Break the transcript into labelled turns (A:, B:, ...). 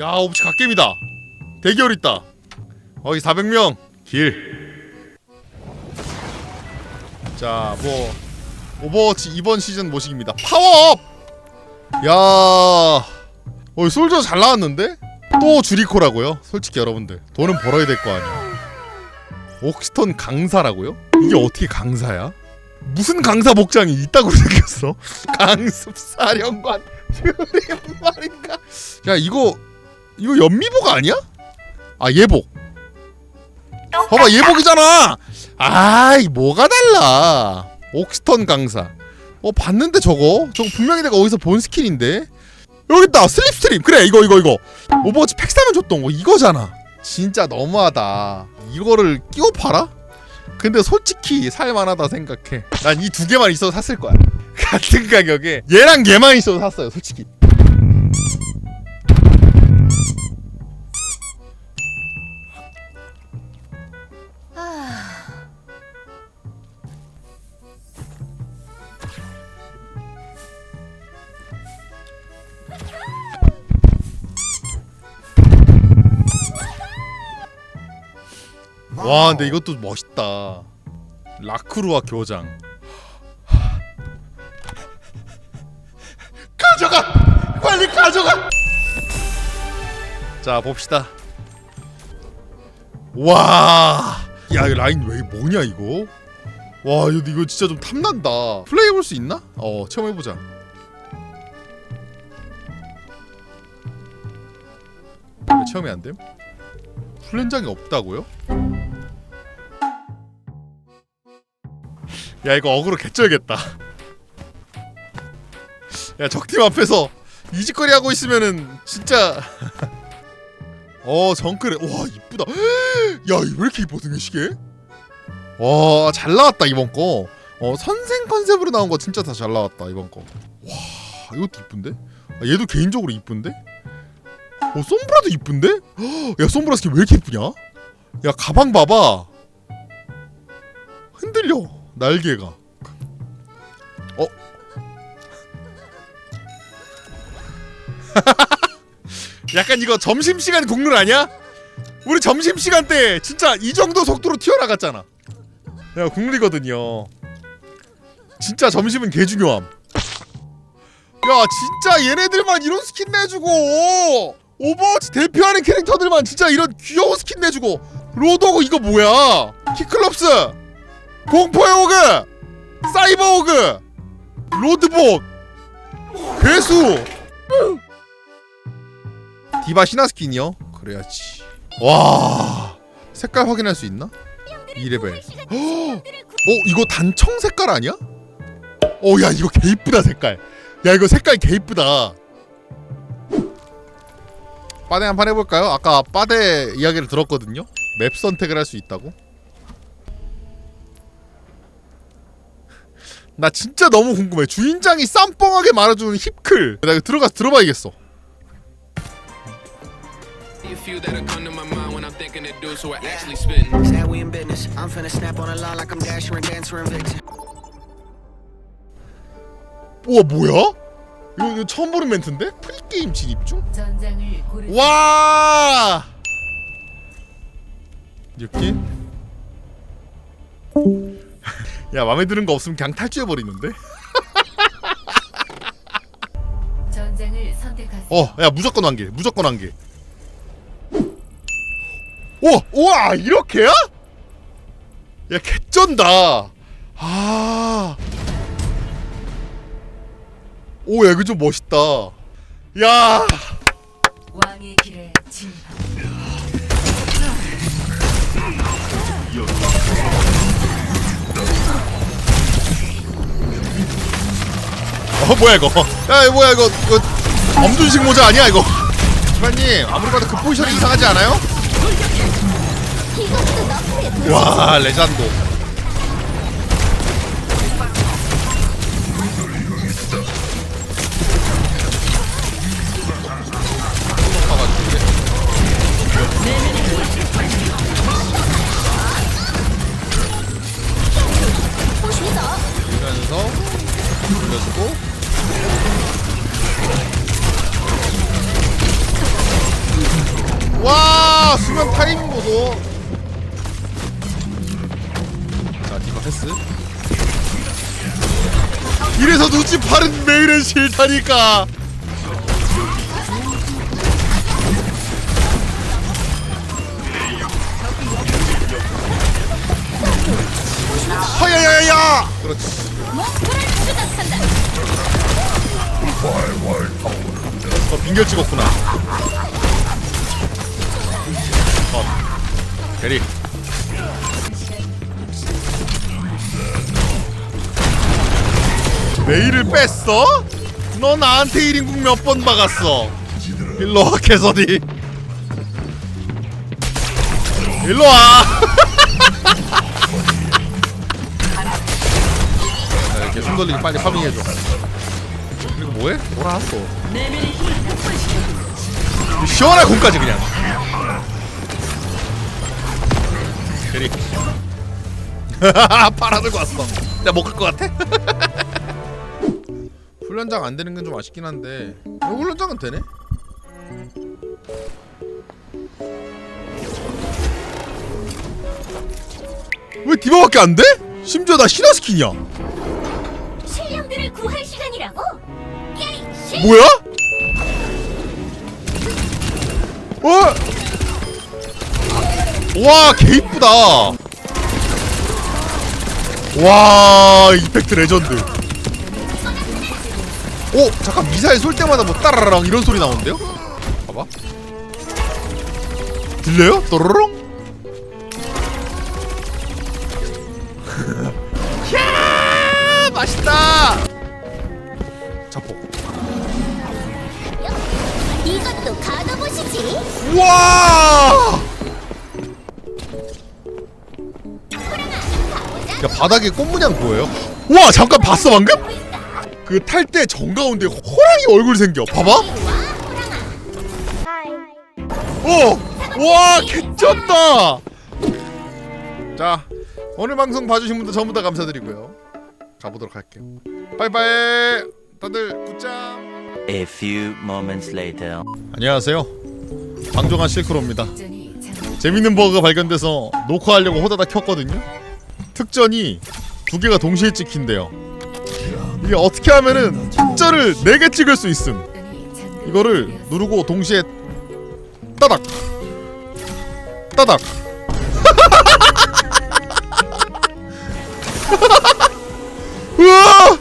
A: 야 오브치 갓겜이다. 대기열 있다. 어이 400명. 길자뭐 오버워치 이번 시즌 모식입니다. 파워업! 야 어이 솔저 잘 나왔는데? 또 주리코라고요? 솔직히 여러분들 돈은 벌어야 될 거 아니야. 옥스턴 강사라고요? 이게 어떻게 강사야? 무슨 강사 복장이 있다고 생겼어? 강습 사령관. 슈림 말인가? 야 이거 이거 연미복 아니야? 아 예복. 봐봐 예복이잖아. 아이 뭐가 달라? 옥스턴 강사. 어 봤는데 저거? 저거 분명히 내가 어디서 본 스킬인데? 여기 있다 슬립스트림. 그래 이거 이거 이거. 오버워치 팩 사면 줬던 거 이거잖아. 진짜 너무하다. 이거를 끼워 팔아? 근데 솔직히 살만하다 생각해. 난 이 두 개만 있어도 샀을 거야. 같은 가격에. 얘랑 얘만 있어도 샀어요 솔직히 와 근데 이것도 멋있다. 라크루와 교장. 가져가! 빨리 가져가! 자 봅시다. 와 야 이 라인 왜 뭐냐 이거? 와 이거, 이거 진짜 좀 탐난다. 플레이 해볼 수 있나? 어 체험해보자. 왜 체험이 안 됨? 훈련장이 없다고요? 야 이거 어그로 개쩔겠다. 야 적팀 앞에서 이짓거리 하고 있으면은 진짜. 어 정크래 와 이쁘다. 야 왜 이렇게 이뻐 등에시계? 와잘 나왔다 이번 거 어 선생 컨셉으로 나온 거 진짜 다 잘 나왔다 이번 거와 이것도 이쁜데? 아, 얘도 개인적으로 이쁜데? 어 솜브라도 이쁜데? 야 솜브라 스킨 왜 이렇게 이쁘냐? 야 가방 봐봐. 흔들려 날개가. 어? 약간 이거 점심시간 국룰 아니야? 우리 점심시간 때 진짜 이 정도 속도로 튀어나갔잖아. 야 국룰이거든요. 진짜 점심은 개 중요함. 야 진짜 얘네들만 이런 스킨 내주고 오버워치 대표하는 캐릭터들만 진짜 이런 귀여운 스킨 내주고 로드오그 이거 뭐야? 키클럽스 공포의 오그 사이버 오그 로드봇 괴수 디바 신화 스킨이요? 그래야지 와 색깔 확인할 수 있나? 2레벨 어 이거 단청 색깔 아니야? 어야 이거 개 이쁘다 색깔 야 이거 색깔 개 이쁘다 빠데 한 판 해볼까요? 아까 빠데 이야기를 들었거든요 맵 선택을 할 수 있다고 나 진짜 너무 궁금해 주인장이 쌈뻥하게 말해주는 힙클 나 이거 들어가서 들어봐야겠어
B: A few that'll come to my mind when I'm thinking of dudes who are actually spitting.
C: Said we in business. I'm finna snap on a line like I'm Dasher and Dancer and Victor.
A: 우와 뭐야? 이거, 이거 처음 보는 멘트인데? 프리게임 진입 중?
D: 전장을 고르
A: 와 이렇게 야 마음에 드는 거 없으면 그냥 탈주해 버리는데?
D: 전장을 선택하세요.
A: 어 야 무조건 한 개 무조건 한 개. 오 우와 이렇게야? 야 개쩐다. 아. 오 야 이거 좀 멋있다. 야.
D: 왕의 길에 진
A: 어 뭐야 이거? 야 이거 뭐야 이거 이거 엄준식 모자 아니야 이거? 주관님 아무리 봐도 그 포지션이 이상하지 않아요? 와 레전드. 이러면서 올려주고 수면 타이밍 보소. 자 디바 패스. 이래서 눈치 파는 메일은 싫다니까. 허야야야야! 그렇지. 어 빙결 찍었구나 어 대리. 메일을 뺐어? 너 나한테 1인국 몇 번 박았어? 일로와 개서디 일로와. 자, 이렇게 숨 돌리기 빨리 파밍해줘. 그리고 뭐해? 돌아왔어. 시원한 공까지 그냥 대리 팔아 들고 왔어 내가 먹을 것 같아? 훈련장 안 되는 건 좀 아쉽긴 한데 어, 훈련장은 되네? 왜 디바밖에 안 돼? 심지어 나 신화 스킨이야
E: 신령들을 구할 시간이라고? 시
A: 뭐야? 와, 개 이쁘다. 와, 이펙트 레전드. 오, 잠깐 미사일 쏠 때마다 뭐 따라랑 이런 소리 나오는데요? 봐봐. 들려요? 또로롱? 야, 맛있다. 자폭.
E: 이것도 가둬보시지
A: 와! 야 바닥에 꽃무냥 보여요? 와 잠깐 봤어 방금? 그 탈 때 정 가운데 호랑이 얼굴 생겨 봐봐 어! 와 개쩐다 자 오늘 방송 봐주신 분들 전부 다 감사드리고요 가보도록 할게요 빠이빠이 다들 굿잠
F: A few moments later.
A: 안녕하세요 방종한 실크로입니다 재밌는 버그가 발견돼서 녹화하려고 호다닥 켰거든요. 특전이 두 개가 동시에 찍힌대요. 이게 어떻게 하면은 특전을 네 개 찍을 수 있음. 이거를 누르고 동시에 따닥 따닥 우와